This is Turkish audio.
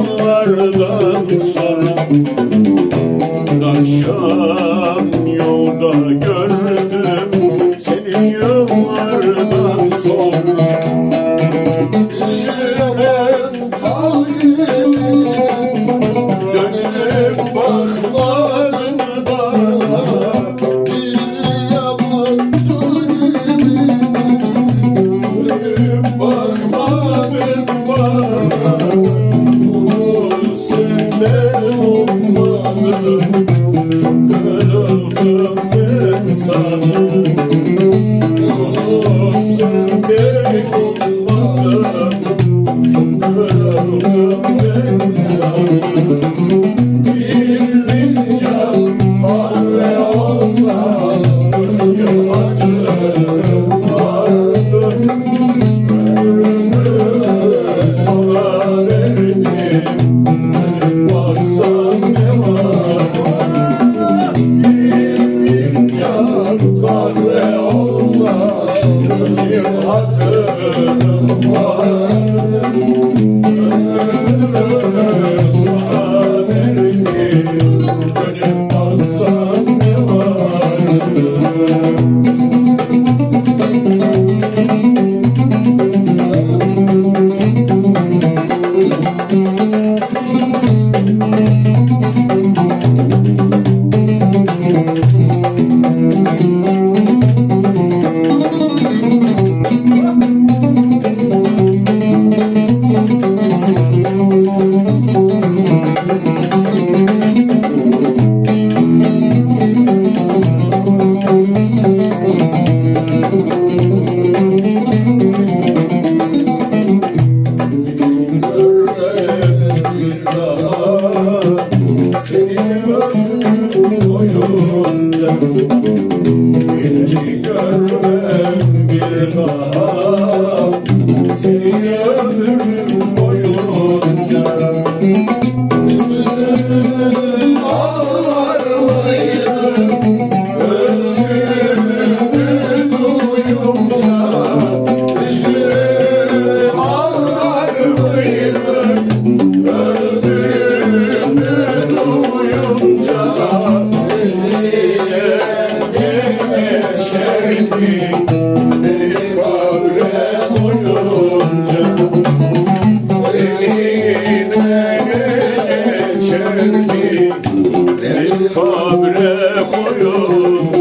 akşamlardan sonra Akşam yolda gördüm hatırım ömrüm boyunca koyunca